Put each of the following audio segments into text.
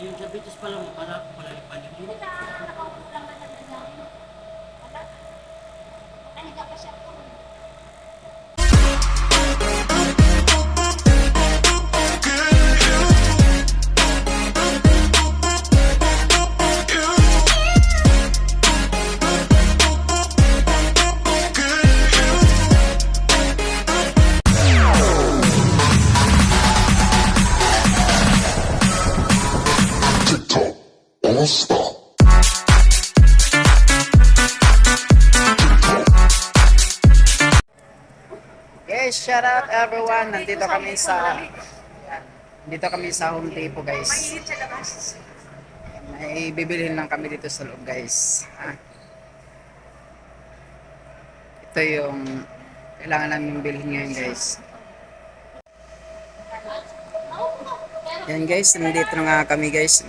Yung diabetes pala mo, para palalipan yun. Hindi na nakaupo lang na siya ganyan. Wala. Nakahiga pa siya shout out everyone. Nandito kami sa Dito kami sa Home Depot, guys. May bibilhin lang kami dito sa loob, guys. Ito yung kailangan namin bilhin ngayon, guys. Yan, guys. Nandito na nga kami, guys.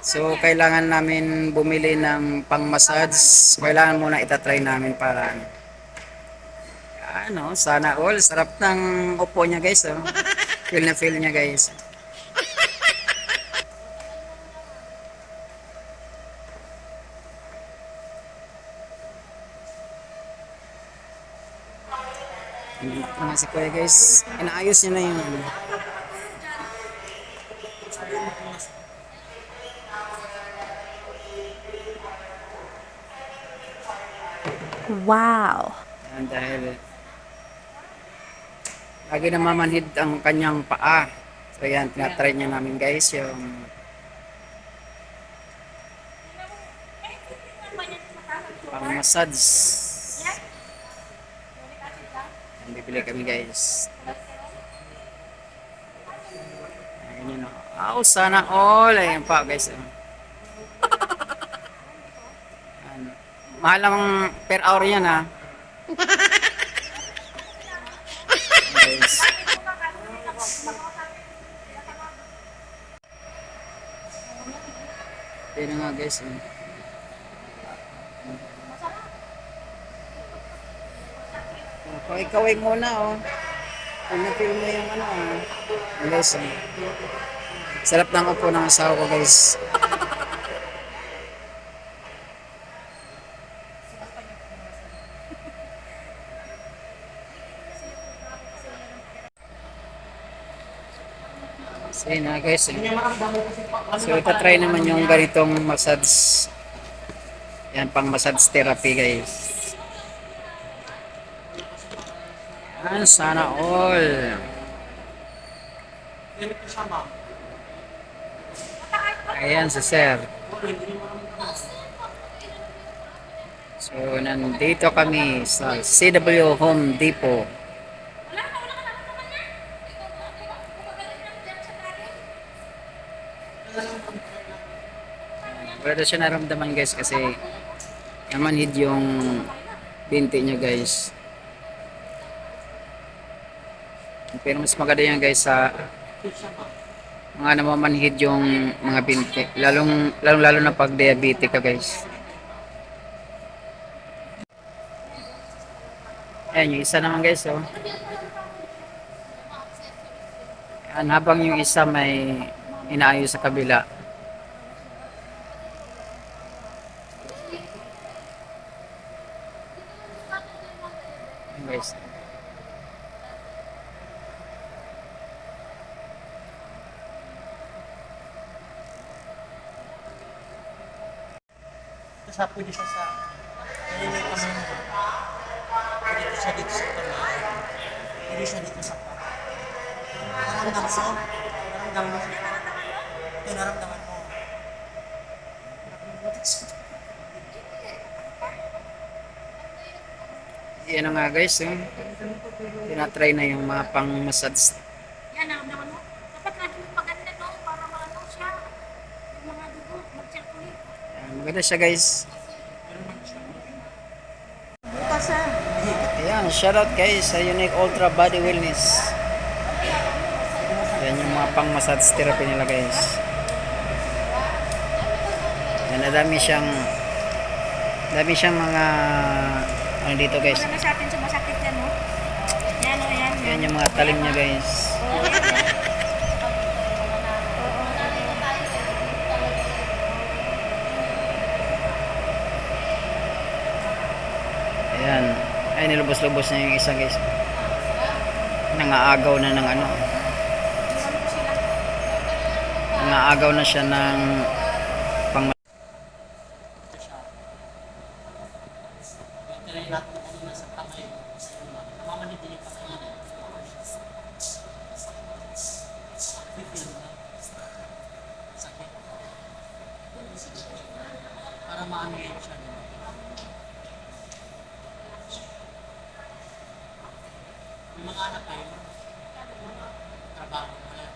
So, kailangan namin bumili ng pang-massage. Kailangan muna itatry namin para ano, sana all. Sarap ng upo niya, guys. Oh. Feel na feel niya, guys. Nandito nga si Kuya, guys. Inaayos niya na yung ano. Wow. Yan, dahil lagi namamanhid ang kanyang paa. So yan, tinatry niya namin guys yung pang massage. Yan, bibili kami guys. Ayan yun o. Aw, sana all. Ayan pa guys. oh. Mahal ang per hour yan ha. Yan na nga guys. eh. Kaway-kaway muna oh. Pinapil mo yung ano ah. Guys. eh. Sarap ng upo ng asawa ko guys. So yun na guys. So itatry naman yung ganitong massage. Yan pang massage therapy guys. Yan sana all. Ayan si sir. So nandito kami sa CW Home Depot. Daw siya naramdaman guys kasi namanhid yung binti niya guys. Pero mas maganda yan guys sa mga namamanhid yung mga binti. Lalong, lalong lalo na pag diabetic ka guys. Ayan yung isa naman guys oh. Ayan, habang yung isa may inaayos sa kabila. Ayan, guys. Kasi pwede siya sa... Ayun yung kamay mo. Pwede siya dito sa kamay. Pwede siya dito sa paa. Naramdaman mo? Naramdaman mo? Ito naramdaman mo. Yan na nga guys, eh. tinatry na yung mga pang massage. Yan, naramdaman mo. Dapat lagi mo maganda no, para maano siya. Yung mga dugo, mag-circulate. Ayan, maganda siya guys. Ayan, shoutout guys sa Unique Ultra Body Wellness. Yan yung mga pang massage therapy nila guys. Yan, dami siyang dami siyang mga ano dito guys. Na sa atin sa masakit yan, no? Yan, o, yan. Yan yung mga talim niya guys. Lubos-lubos na yung isa guys. Nangaagaw na ng ano. Nangaagaw na siya ng pang siya. Try natin kanina sa kamay. Namamanid din yung kamay. Feel na. Sakit. Para maano yan siya. no? Yung mga anak kayo, trabaho, wala.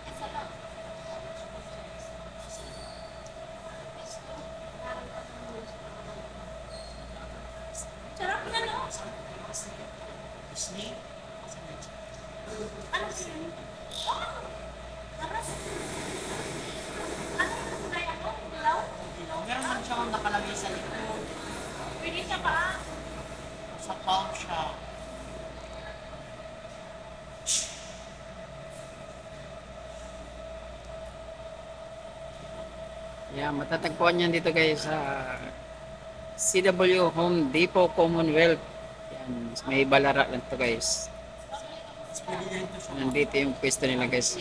Sarap na, no? Disney, Ano yun? Oh, sarap. Ano yung kulay ako? Dilaw? Meron man siyang nakalagay sa likod. Pwede siya pa. Sa palm siya. Yeah, matatagpuan yan dito guys sa CW Home Depot Commonwealth. Yan, may balara lang to guys. Nandito yung pwesto nila guys.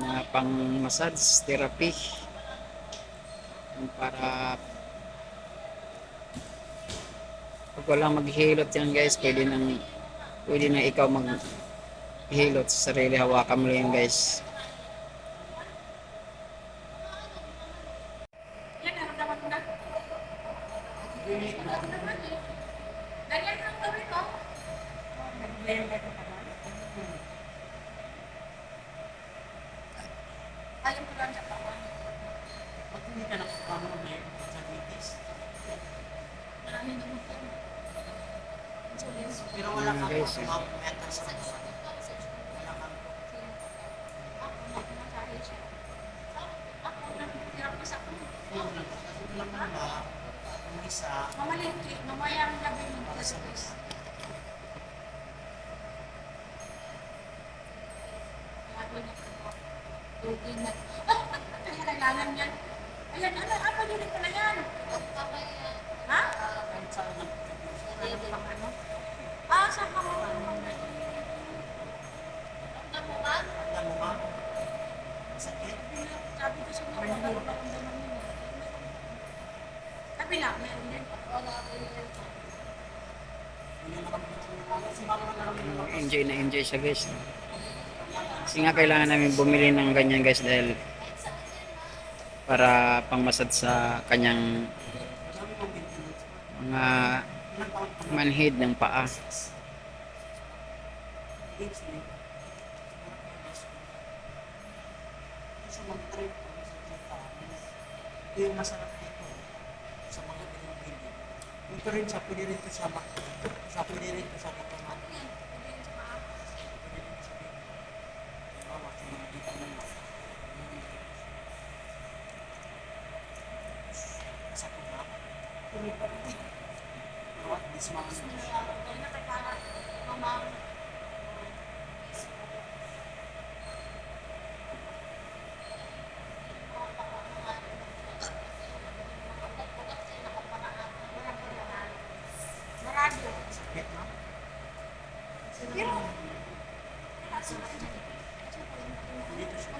Na pang massage therapy. Para pag walang maghihilot yan guys, pwede nang pwede na ikaw maghihilot sa sarili. Hawakan mo lang yan guys. Yan, naramdaman mo na. Naramdaman eh. Ganyan ang gawin ko. Ayaw ko lang siya pa. Ba't hindi ka nakakama ng may diabetes? Maraming dumot ko. Insulin. Pero wala kang Guys, eh. mga metal sa katawan. Wala kang Ako, nagmasahe siya. Ako, nagtirap ko sa ako. kung nagkakaroon lang ba, yung isa, Mamalingki, mamayang gabi ng para sa Christmas. Lagi na ko. Lugi na. Kaya kailangan yan. Ayan, ano, apa yun pala yan? Ha? kahit saan nag Ano pang ano? Ah, sa kawawan mo. Namukan? Alam mo ba? Sakit. Sabi ko sa mga wala ko akong daman yun. eh. Kabila, meron din. Wala ko yun. Hindi mo kami Si mama na lang yung Enjoy na enjoy siya guys. Kasi nga kailangan namin bumili ng ganyan guys dahil para pang massage sa kanyang mga manhid ng paa. Mga ito yung masarap dito sa mga pinipili. Ito rin sa pwede rin sa. Sa pwede rin sa bakaman. Pwede rin ito sa dito. Halimbawa, sa mga dito naman. Sa kuma. Pero at least mga na. Dito siya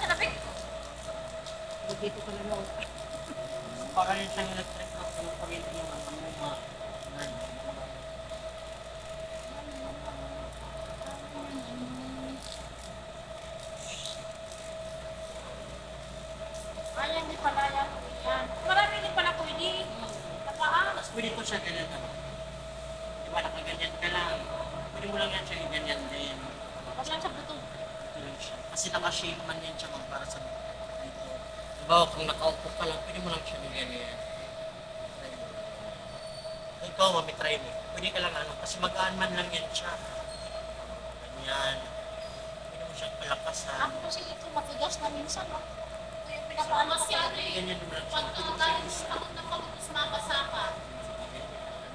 ka na, Vic? Dito ka na lang. Para yun siyang electric na pinapagin yung mga mga Ay, hindi pala yan. Yan. Marami din pala pwede. Tapaan. Tapos siya ganyan ano. Di ba nakaganyan ka lang. Pwede mo lang yan siya ganyan din. Huwag lang sa buto. Ito lang siya. Kasi naka-shape man yan siya ma'am, para sa dito. Di ba kung nakaupo ka lang, pwede mo lang siya ganyan. Try mo. Ikaw mami, try mo. Pwede ka lang ano, kasi magaan man lang yan siya. Ganyan. Yan. Pwede mo siyang palakasan. Ako kasi ito matigas na minsan, no? Ito yung sa ano eh. Ganyan mo lang siya. Pag sa ako na pagkakos mabasa ka.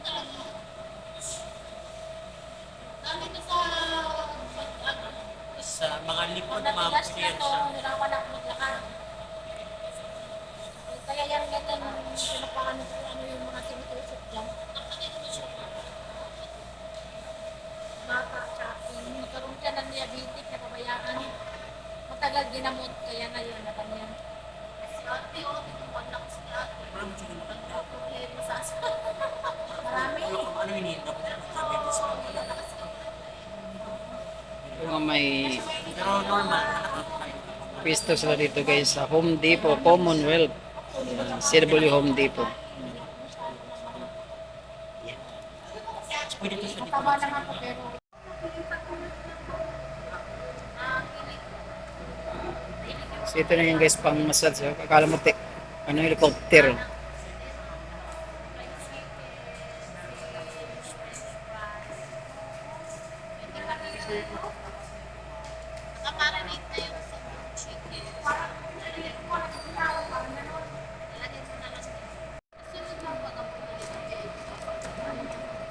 Talaga. Dami na sa pag ano. sa mga likod, Pag mga natigas na to, ako maglakad. Eh, Kaya yan ganyan yung pinapaano ko ano yung mga sinutusok dyan. Bata siya. Yung nagkaroon siya ng diabetes na kabayaan. Matagal ginamot kaya na yun na kanya. Si ate, o, tinuwan lang si ate. Wala mo siya matanda. Problema sa asa. Marami. Wala kung ano hinihinda ko. Sabi ko sa mga Mga may Pero normal, pwesto sila dito guys sa Home Depot, Commonwealth. CW Home Depot. Pwede to siya dito. So ito na yung guys pang massage. oh. Akala mo te, ano helicopter. Yung sa chicken. Lalagyan mo na lang. Sunod mo pag ang pumalik.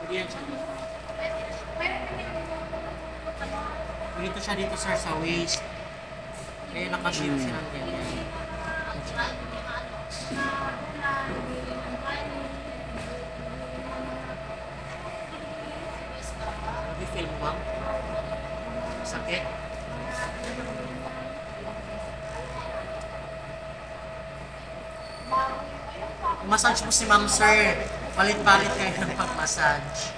Pwede yan siya dito. Pwede to siya dito sir sa waist. Kaya nakashield siya ng ganyan. Nag-feel mo ma'am? Sakit? Massage mo si ma'am sir. Palit-palit kayo ng pag-massage.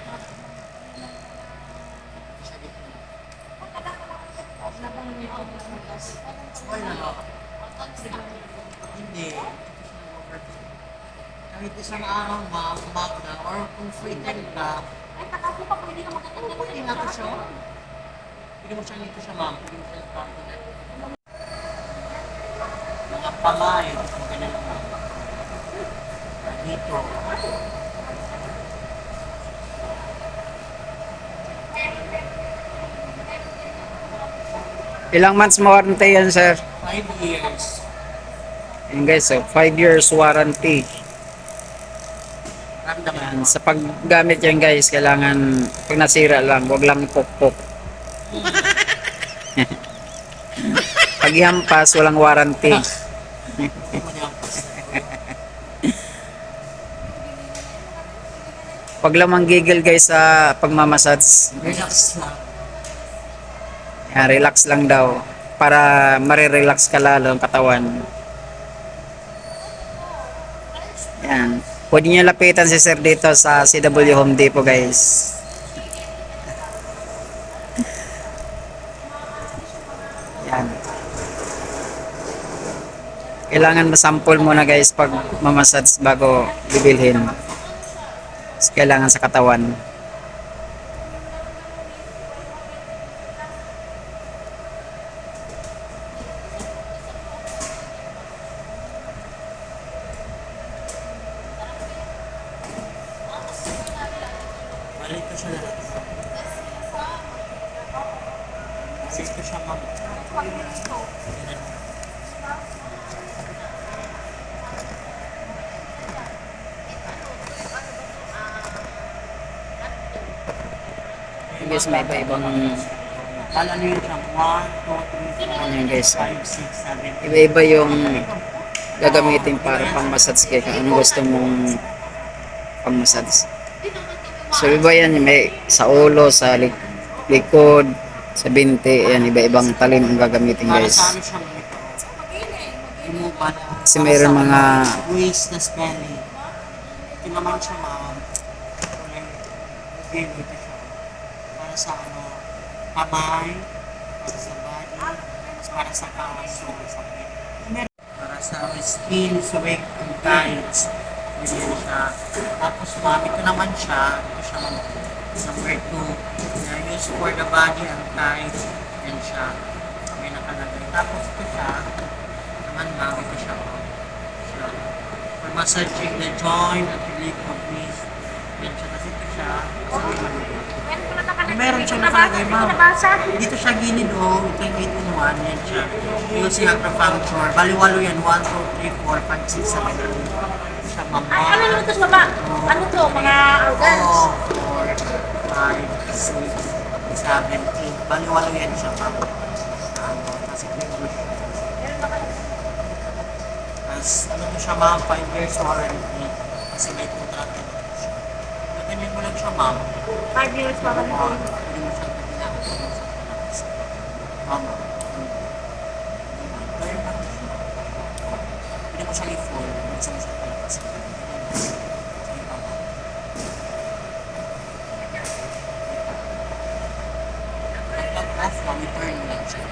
Wala na. Hindi. Kahit isang araw ma, umaga, or kung free time ka, Ay, takako pa pwede ka makatanda pwede natin siya. Pwede mo siya dito siya, ma'am. Pwede mo siya cabinet. Mga pamay. Ganyan lang, ma'am. Dito. Ilang months mo warranty yan sir? Five years. Yan guys, so 5 years warranty. Ramdaman Yan, mo. sa paggamit yan guys, kailangan pag nasira lang, wag lang pok-pok. pag ihampas, walang warranty. Pag lamang gigil guys sa pagmamassage, Relax lang. Yan, relax lang daw para marirelax ka lalo ang katawan. Yan. Pwede niyo lapitan si Sir dito sa CW Home Depot guys. Yan. Kailangan masample muna guys pag mamassage bago bibilhin. Kailangan sa katawan. Siya lahat. Balik ko siya, ma'am. Guys, may iba-ibang Kala nyo yun siya. 1, 2, 3, 4, Ayan, guys. 5, 6, 7. iba-iba yung gagamitin para pang-massage kaya kung anong gusto mong pang-massage. So iba yan, may sa ulo, sa lik- likod, sa binti, yan iba-ibang talim ang gagamitin guys. Kasi mayroon mga- waist na spelling. Ito naman siya, ma'am. Siya. Para sa ano, kamay, para sa body, para sa kaso. Para sa skin, sweat, and tights. Ganyan siya. Tapos ma'am, ito naman siya. Ito siya. Number 2. Na use for the body and tights. Yan siya. May nakalagay. Tapos ito siya. Naman ma'am, ito siya. oh. Siya. For massaging the joint at relief of knees. Yan siya. Kasi ito siya. Kasi meron siya nakalagay, ma'am. Dito siya ginido, ito yung 8 in 1, yan siya. Using acupuncture, baliwalo yan, 1, 2, 3, 4, 5, 6, 7, 8. Siya, ma'am. Ay, ano naman ito sa baba? Ano to? Mga organs? Oo, 4, 5, 6, 7, 8. Baliwalo yan siya, ma'am. Ano, kasi pinag Tapos, ano to siya, ma'am, 5 years warranty. Kasi may contract na siya. Ganyan mo lang siya, ma'am. 5 years man Oo, hindi mo siya ginagawa sa palabas. Ma'am. Hindi mo siya i-full. Gusto mo siya palabas. Sige, ma'am. Pag off, ma'am, i-turn lang siya.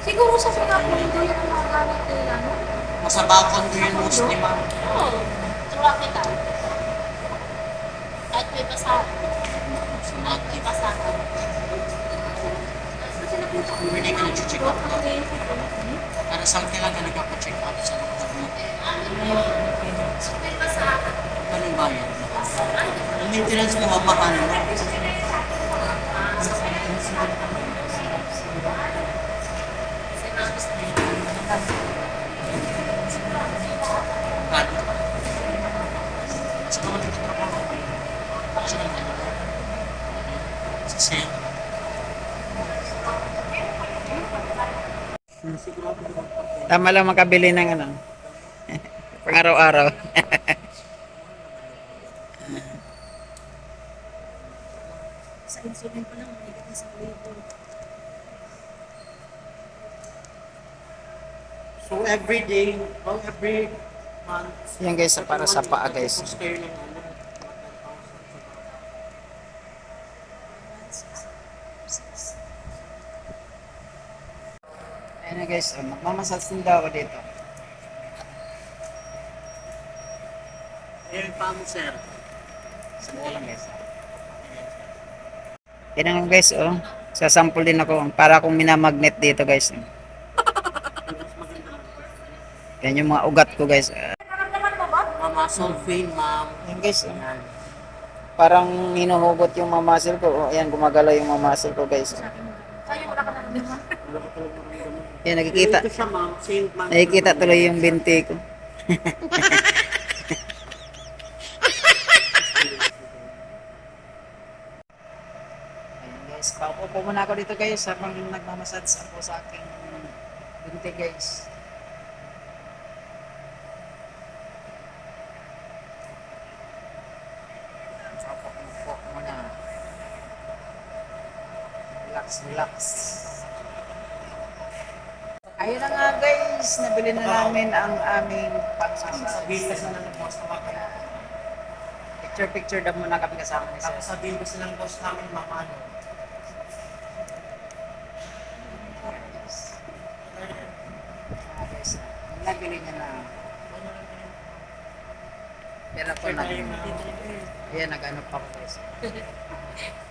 Siguro sa mga mundo yun ang mga gamit nila, no? Masa bakon ko yun mostly, ma'am. Oo. Turuan kita. Kahit may basahan. Kahit may basahan. Hindi ka nag-check up ka. Para saan kailangan nagpa-check up sa doktor mo? May basahan. Anong bayad? Ang maintenance mo, ma'am, makano? Ano? Saan naman nagtatrabaho? Saan naman nagtatrabaho? Sa sale. Tama lang makabili ng ano. Pang araw-araw. Sa insulin pa lang, mahigit na sa libo. So every day, well, every month, Yan guys, para sa paa guys. Stay lang ano. Na guys, oh, magmamasas din daw ako dito. Ayun pa mo, sir. Sandali lang guys. Yan lang guys, oh. Sasample din ako. Para akong minamagnet dito guys. Yan yung mga ugat ko guys. Ah? Mga muscle pain, ma'am. yan guys, oh. Ayan. parang hinuhugot yung mga muscle ko. Oh, ayan, gumagalaw yung mga muscle ko guys. Sa'yo, wala ka nararamdaman. Wala ka talagang maramdaman. Yan, nakikita. Ito siya, ma'am. Same, ma'am. Nakikita tuloy yung binti ko. Ayan guys, paupo po muna ako dito guys habang nagmamassage ako sa aking binti guys. Paupo po muna. Relax, relax. Ayun na nga guys, nabili na namin ang aming pang-massage. Sabihin kasi ng boss na ma'am. Picture picture daw muna kami kasama ni Tapos Sir. sabihin kasi ng boss namin, ano. Ah, guys, nabili niya na. Pero po nag... Ayan, nag-ano pa ko guys.